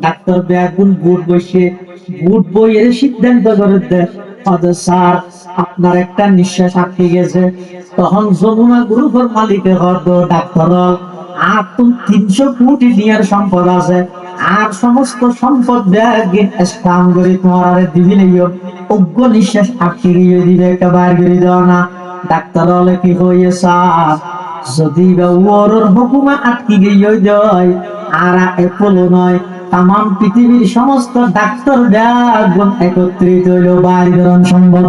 Doctor বুট বুট সিদ্ধান্ত করে দেয়। "ফাদার স্যার, আপনার একটা নিঃশ্বাস আটকে গেছে। তখন যমুনা গ্রুপের মালিকের হদ ডাক্তার, আর তুমি তিনশো কোটি নিয়ার সম্পদ আছে। আর সমস্ত সম্পদ ব্যাগ স্থান করে তোমার আরে দিবি অজ্ঞ নিঃশ্বাস আটকে গিয়ে দিবে একটা করে দেওয়া না। ডাক্তার হলে কি স্যার? যদি বা ওর হুকুমা আটকে গিয়ে দেয় আর নয়। তাম পৃথিবীর সমস্ত ডাক্তার একত্রিত হইল সম্ভব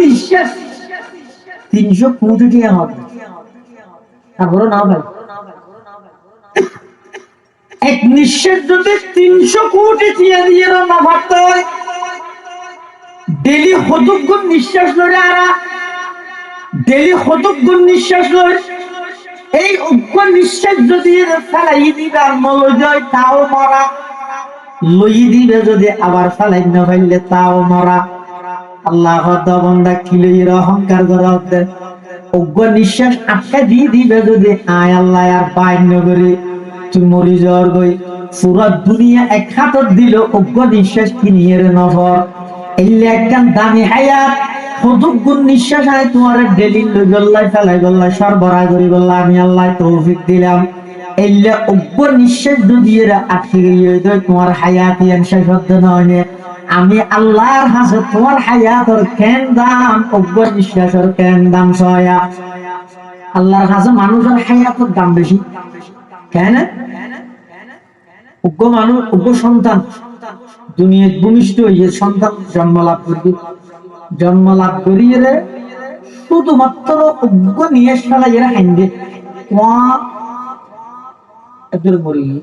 নিঃশ্বাস তিনশো কোটি হবে তারপরে ভাই। এক নিঃশ্বাস যদি তিনশো কোটি টিয়া দিয়ে রান্না ভাবতে হয়, ডেলি হতুক নিঃশ্বাস লড়ে আরা, ডেলি হতুক নিঃশ্বাস লড়ে এই অজ্ঞ নিঃশ্বাস যদি ফেলাই দিবে আর মল যায় তাও মরা। লই দিবে যদি আবার ফেলাই না ফেললে, তাও মরা। আল্লাহ বন্দা কিলইর অহংকার অজ্ঞ নিঃশ্বাস আটকা দিয়ে দিবে যদি, আয় আল্লাহ আর করে। তুই মরি গই। পুরা দুনিয়া এক হাতত দিল অজ্ঞ নিঃশ্বাস কিনিয়ে রে নফর। এই একখান দামি হায়াত। নিঃশ্বাস আয় তোমার গল্লাই ফেলাই গল্লাই সরবরাহ করি গল্লা আমি আল্লাহ তৌফিক দিলাম। নিঃশ্বাস দিয়ে আটকে গিয়ে তোমার শেষ হতে নয় আমি আল্লাহর হাসে তোমার হায়াতর কেন দাম? অজ্ঞ নিঃশ্বাসের কেন দাম সয়া? আল্লাহর হাসে মানুষের হায়াতর দাম বেশি। কেন? অজ্ঞ মানুষ, অজ্ঞ সন্তান। দুনিয়ার ভূমিষ্ঠ হইয়ে সন্তান জন্ম লাভ করবি। জন্ম লাভ করিয়ে শুধুমাত্র অজ্ঞ নিয়ে ফেলা এরা হাইন্দে একজন মরি।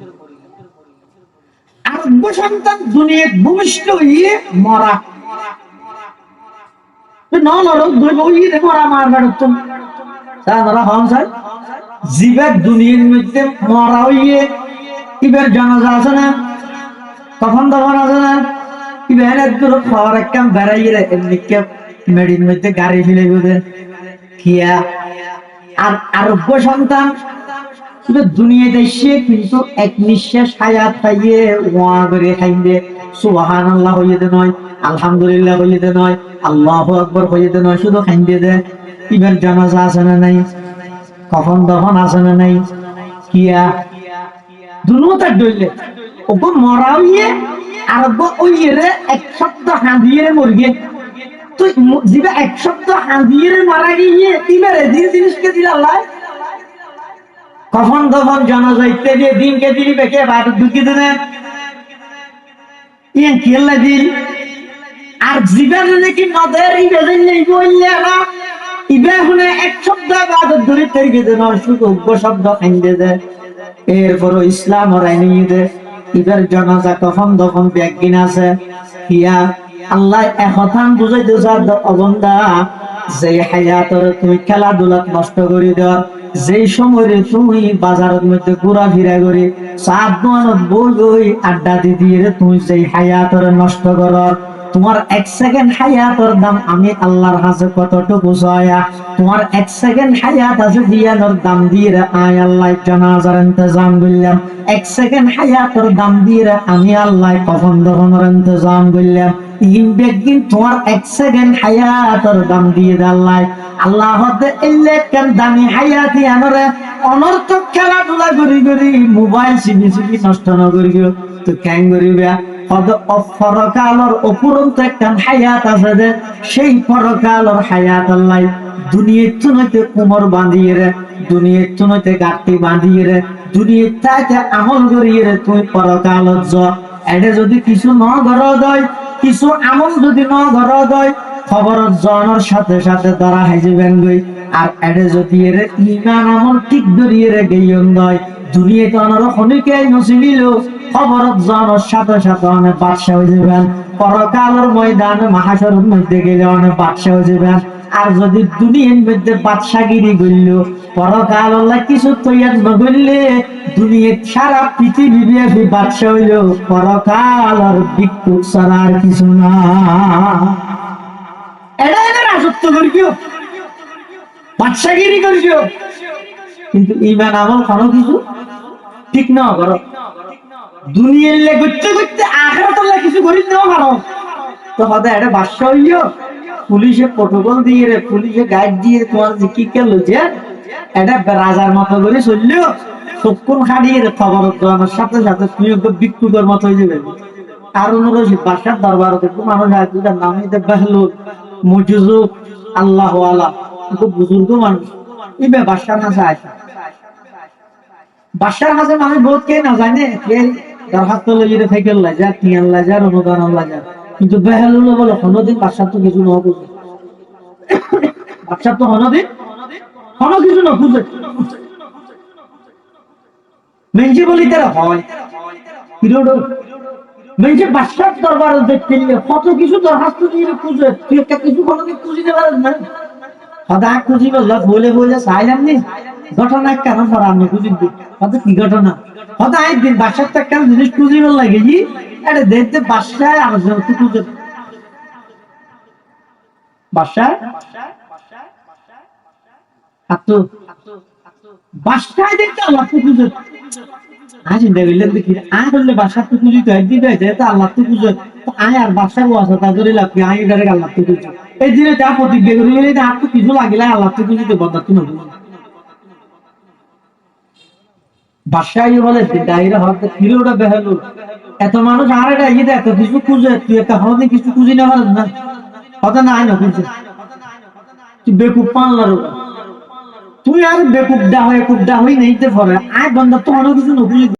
আর অজ্ঞ সন্তান দুনিয়ার ভূমিষ্ঠ হইয়ে মরা জীবের মধ্যে আছে না? তখন তখন আছে না? ইবেন একটু খাওয়ার একটা বেড়াই রে এমনি কে মেডির মধ্যে গাড়ি ফেলে কিয়া আর আরোগ্য সন্তান শুধু কিন্তু এক নিঃশ্বাস হায়াত খাইয়ে ওয়া করে আল্লাহ হইতে নয় আলহামদুলিল্লাহ হইতে নয় আল্লাহ আকবর হইতে নয় শুধু খাইবে দে ইবের জানাজা আছে না নাই কখন দখন আছে না নাই কিয়া দুনুটা ডইলে ওগো মরা হইয়ে আর ওগো ওইয়ে রে এক সপ্তাহ হাঁদিয়ে মরগে। তুই জিবা এক সপ্তাহ হাঁদিয়ে মারা গিয়ে তিবারে দিন জিনিসকে দিলা লাই। কখন দফন জানাজা ইত্যাদি দিনকে দিলি বেকে বাদ ঢুকি দিনে কেল্লা দিল আর নাকি নদের ইবে শুনে এক সপ্তাহ শব্দ খাইন্দে দেয় ইসলাম ওরাই নিয়ে দে। ইবের জনাজা কখন তখন ব্যাগিন আছে। হিয়া আল্লাহ এখন বুঝাইতে চার অবন্দা যে হায়াতর তুমি খেলাধুলাত নষ্ট করে দেওয়া যেই সময় তুমি বাজারের মধ্যে ঘোরা ফিরা করে, সাত দোয়ানত বই বই আড্ডা দিয়ে তুমি সেই হায়াতর নষ্ট কর। তোমার এক সেকেন্ড হায়াতর দাম আমি আল্লাহর কাছে কতটুকু সয়া তোমার এক সেকেন্ড হায়াত আছে দিয়ানোর দাম দিয়ে আয় আল্লাহ, জানাজার ইন্তজাম করলাম। এক সেকেন্ড হায়াতর দাম দিয়ে আমি আল্লাহ কখন দখনের ইন্তজাম করলাম। ইন বেগিন তোমার এক সেকেন্ড হায়াতর দাম দিয়ে আল্লাহ। আল্লাহ হতে এলে কেন দামি হায়াতি আনরে অনর্থক খেলাধুলা করি করি মোবাইল চিবি চিবি নষ্ট নকরি তো কেন করিবা? পরকালর অপুরন্ত একটা হায়াত আছে যে, সেই পরকালর হায়াত আল্লাহ দুনিয়ার চুনতে কোমর বাঁধিয়ে রে, দুনিয়ার চুনতে গাঁটি বাঁধিয়ে রে, দুনিয়ার চাইতে আমল করিয়ে রে তুই পরকালর জ। এটা যদি কিছু ন ঘর দয় কিছু আমল যদি ন ঘর দয় খবর জনের সাথে সাথে ধরা হাইজিবেন গই। আর এডে যদি এর ইমান আমল ঠিক ধরিয়ে রে গেইন দয় দুনিয়াতে অনর খনিকে নসিলিল খবরত জনের সাথে সাথে অনেক হয়ে যাবেন পরকালের ময়দানে মাহাসরের মধ্যে গেলে অনেক বাদশাহ হয়ে যাবেন আর যদি দুনিয়ার মধ্যে বাদশাগিরি করল পরকাল আল্লাহ কিছু তৈয়ার নগরলে দুনিয়ার সারা পৃথিবী ব্যাপী বাদশাহ হইল। পরকাল আর ভিক্ষুক ছাড়া আর কিছু না। রাজত্ব করিও বাদশাগিরি করিও। কিন্তু ইমান আমল কোনো কিছু ঠিক না দুনিয়ার লে আল্লাহ কিছু না তো হদা এটা হইল পুলিশে দিয়ে রে, পুলিশে গাইড দিয়ে তোমার যে কি কেলো যে, এটা রাজার মতো করে চলল। চক্ষুর খাড়িয়ে রে খবর আমার সাথে সাথে একদম বিক্ষুকের মতো হয়ে যাবে। আর রশিদ বাদশার দরবারে মানুষ আছে তার নাম হইতে আল্লাহ আলা। খুব বুজুর্গ মানুষ। এই বে বাদশার কাছে আছে বাদশার কাছে মানুষ বহুত কে না। জানে দরখাস্ত থেকে অনুদান কিন্তু বেহলুল বলে বাদশার তো কিছু না বুঝে। বাদশার তো কোনোদিন কোনো কিছু না বুঝে। মেঞ্জি বলি, তারা হয়। কিরোড মেঞ্জি বাদশার দরবারে দেখতে কত কিছু দরখাস্ত দিয়ে খুঁজে, তুই একটা কিছু কোনোদিন খুঁজিতে পারিস না? সদা খুঁজি বললা বলে বলে চাইলাম নি ঘটনা কেন পড়া আমি খুঁজি দিই। কি ঘটনা? কত একদিন বাসার তো একটা জিনিস খুঁজি বল লাগে জি এটা দেখতে বাসায় আমার জন্য তুই খুঁজে বাসায় আতো বাসায় দেখতে আল্লাহ তুই খুঁজে আজ চিন্তা দেখি বাসার তো খুঁজি তো একদিন তো আল্লাহ তো তো আয় আর বাসার তা আয় আল্লাহ তো খুঁজে এই দিনে যা প্রতিজ্ঞা করি বলে আর তো কিছু লাগিলে আল্লাহ তো খুঁজি তো তুমি বাসায় বলে হতে ফিরে ওটা এত মানুষ আর এটা ইয়ে এত কিছু খুঁজে, তুই একটা হতে কিছু খুঁজি না পারিস না। কথা না, আয় না, খুঁজে। তুই বেকুব পানলার ওটা তুই আর বেকুব দা হয়ে কুবদা হয়ে নেই পরে আয় বন্ধ তো অনেক কিছু নকুলি